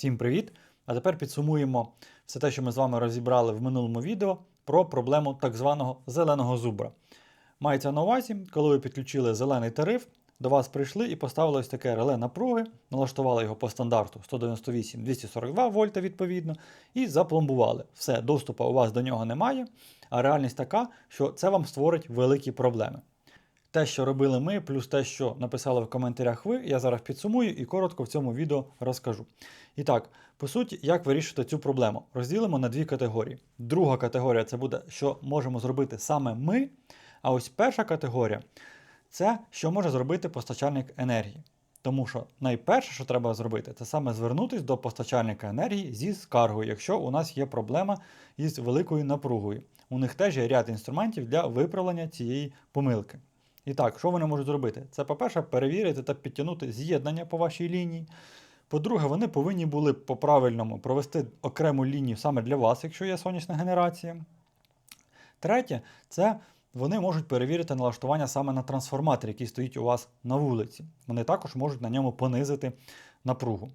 Всім привіт! А тепер підсумуємо все те, що ми з вами розібрали в минулому відео про проблему так званого зеленого зубра. Мається на увазі, коли ви підключили зелений тариф, до вас прийшли і поставили ось таке реле напруги, налаштували його по стандарту 198-242 вольта відповідно, і запломбували. Все, доступу у вас до нього немає, а реальність така, що це вам створить великі проблеми. Те, що робили ми, плюс те, що написали в коментарях ви, я зараз підсумую і коротко в цьому відео розкажу. І так, по суті, як вирішити цю проблему? Розділимо на дві категорії. Друга категорія це буде, що можемо зробити саме ми. А ось перша категорія це що може зробити постачальник енергії. Тому що найперше, що треба зробити, це саме звернутися до постачальника енергії зі скаргою, якщо у нас є проблема із великою напругою. У них теж є ряд інструментів для виправлення цієї помилки. І так, що вони можуть зробити? Це, по-перше, перевірити та підтягнути з'єднання по вашій лінії. По-друге, вони повинні були по-правильному провести окрему лінію саме для вас, якщо є сонячна генерація. Третє, це вони можуть перевірити налаштування саме на трансформатор, який стоїть у вас на вулиці. Вони також можуть на ньому понизити напругу.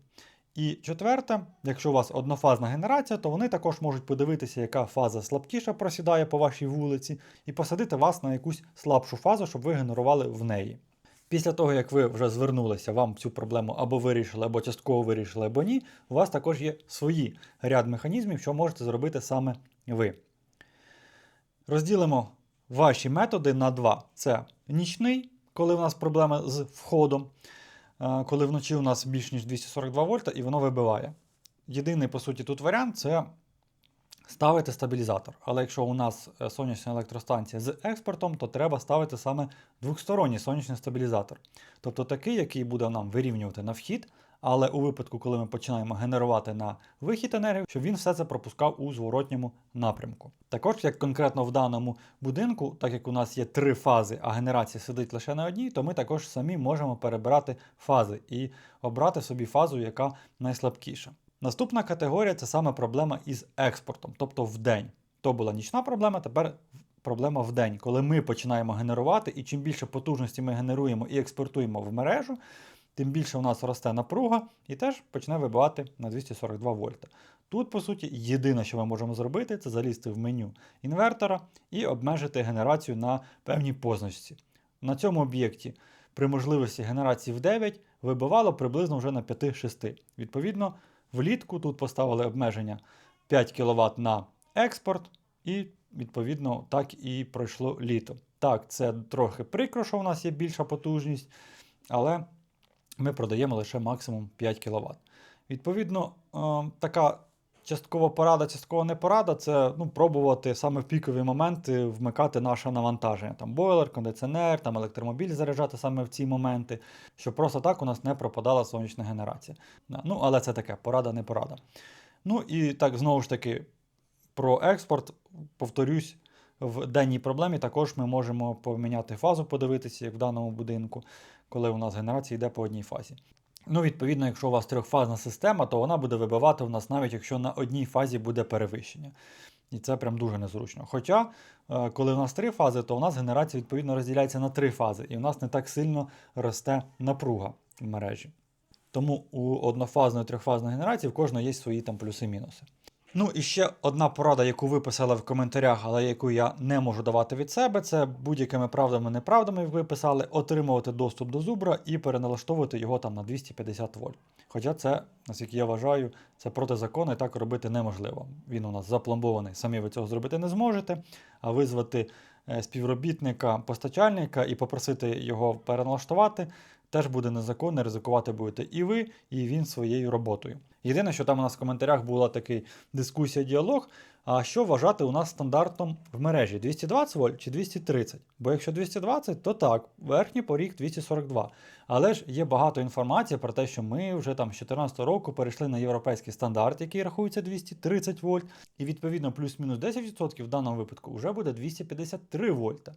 І четверте, якщо у вас однофазна генерація, то вони також можуть подивитися, яка фаза слабкіша просідає по вашій вулиці, і посадити вас на якусь слабшу фазу, щоб ви генерували в неї. Після того, як ви вже звернулися, вам цю проблему або вирішили, або частково вирішили, або ні, у вас також є свої ряд механізмів, що можете зробити саме ви. Розділимо ваші методи на два: це нічний, коли у нас проблема з входом, коли вночі у нас більш ніж 242 вольта і воно вибиває. Єдиний, по суті, тут варіант це ставити стабілізатор. Але якщо у нас е, сонячна електростанція з експортом, то треба ставити саме двохсторонній сонячний стабілізатор. Тобто такий, який буде нам вирівнювати на вхід, але у випадку, коли ми починаємо генерувати на вихід енергію, щоб він все це пропускав у зворотньому напрямку. Також, як конкретно в даному будинку, так як у нас є три фази, а генерація сидить лише на одній, то ми також самі можемо перебирати фази і обрати собі фазу, яка найслабкіша. Наступна категорія це саме проблема із експортом, тобто в день. То була нічна проблема, тепер проблема в день, коли ми починаємо генерувати, і чим більше потужності ми генеруємо і експортуємо в мережу, тим більше у нас росте напруга і теж почне вибивати на 242 вольта. Тут, по суті, єдине, що ми можемо зробити, це залізти в меню інвертора і обмежити генерацію на певній позначці. На цьому об'єкті при можливості генерації в 9 вибивало приблизно вже на 5-6. Відповідно, влітку тут поставили обмеження 5 кВт на експорт, і, відповідно, так і пройшло літо. Так, це трохи прикро, що у нас є більша потужність, але ми продаємо лише максимум 5 кВт. Відповідно, е, така часткова порада, часткова не порада це ну, пробувати саме в пікові моменти вмикати наше навантаження. Там бойлер, кондиціонер, там електромобіль заряджати саме в ці моменти, щоб просто так у нас не пропадала сонячна генерація. Ну, але це таке, порада не порада. Ну і так, знову ж таки, про експорт, повторюсь, в денній проблемі також ми можемо поміняти фазу, подивитися, як в даному будинку, коли у нас генерація йде по одній фазі. Ну, відповідно, якщо у вас трьохфазна система, то вона буде вибивати у нас навіть якщо на одній фазі буде перевищення. І це прям дуже незручно. Хоча, е, коли у нас три фази, то у нас генерація відповідно розділяється на три фази, і у нас не так сильно росте напруга в мережі. Тому у однофазної трьохфазної генерації в кожної є свої там плюси-мінуси. Ну і ще одна порада, яку ви писали в коментарях, але яку я не можу давати від себе, це будь-якими правдами неправдами ви писали, отримувати доступ до зубра і переналаштовувати його там на 250 вольт. Хоча це, наскільки я вважаю, це протизаконно і так робити неможливо. Він у нас запломбований, самі ви цього зробити не зможете, а визвати е, співробітника постачальника і попросити його переналаштувати. Теж буде незаконно, ризикувати будете і ви, і він своєю роботою. Єдине, що там у нас в коментарях була така дискусія, діалог. А що вважати у нас стандартом в мережі 220 вольт чи 230? Бо якщо 220, то так, верхній поріг 242. Але ж є багато інформації про те, що ми вже там з 2014 року перейшли на європейський стандарт, який рахується 230 вольт, і відповідно плюс-мінус 10% в даному випадку вже буде 253 вольта.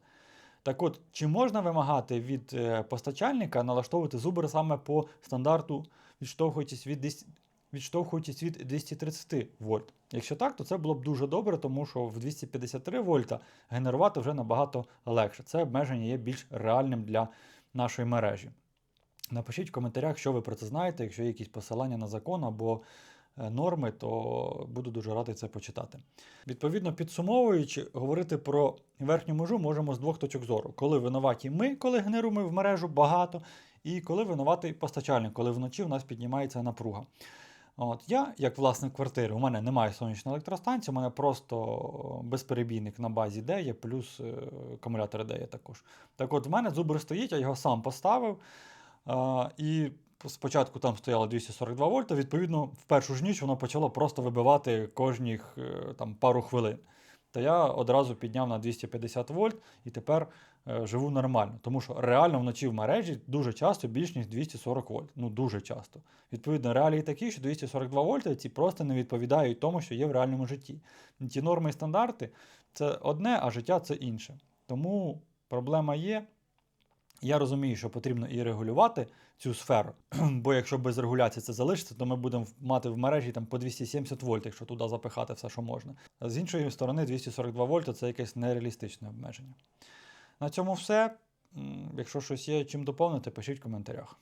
Так от, чи можна вимагати від е, постачальника налаштовувати зубр саме по стандарту, відштовхуючись від відштовхуючись від 230 вольт. Якщо так, то це було б дуже добре, тому що в 253 вольта генерувати вже набагато легше. Це обмеження є більш реальним для нашої мережі. Напишіть в коментарях, що ви про це знаєте, якщо є якісь посилання на закон або норми, то буду дуже радий це почитати. Відповідно, підсумовуючи, говорити про верхню межу можемо з двох точок зору. Коли винуваті ми, коли генеруємо в мережу багато, і коли винуватий постачальник, коли вночі у нас піднімається напруга. От я, як власник квартири, у мене немає сонячної електростанції, у мене просто безперебійник на базі де є, плюс е, акумулятор де є також. Так от, в мене зубр стоїть, я його сам поставив. І спочатку там стояло 242 вольта, відповідно, в першу ж ніч воно почало просто вибивати кожних е, там, пару хвилин. Та я одразу підняв на 250 вольт і тепер е, живу нормально. Тому що реально вночі в мережі дуже часто більш ніж 240 вольт. Ну дуже часто. Відповідно, реалії такі, що 242 вольта ці просто не відповідають тому, що є в реальному житті. Ті норми і стандарти це одне, а життя це інше. Тому проблема є. Я розумію, що потрібно і регулювати цю сферу, бо якщо без регуляції це залишиться, то ми будемо мати в мережі там по 270 вольт, якщо туди запихати все, що можна. А з іншої сторони, 242 вольта це якесь нереалістичне обмеження. На цьому все. Якщо щось є чим доповнити, пишіть в коментарях.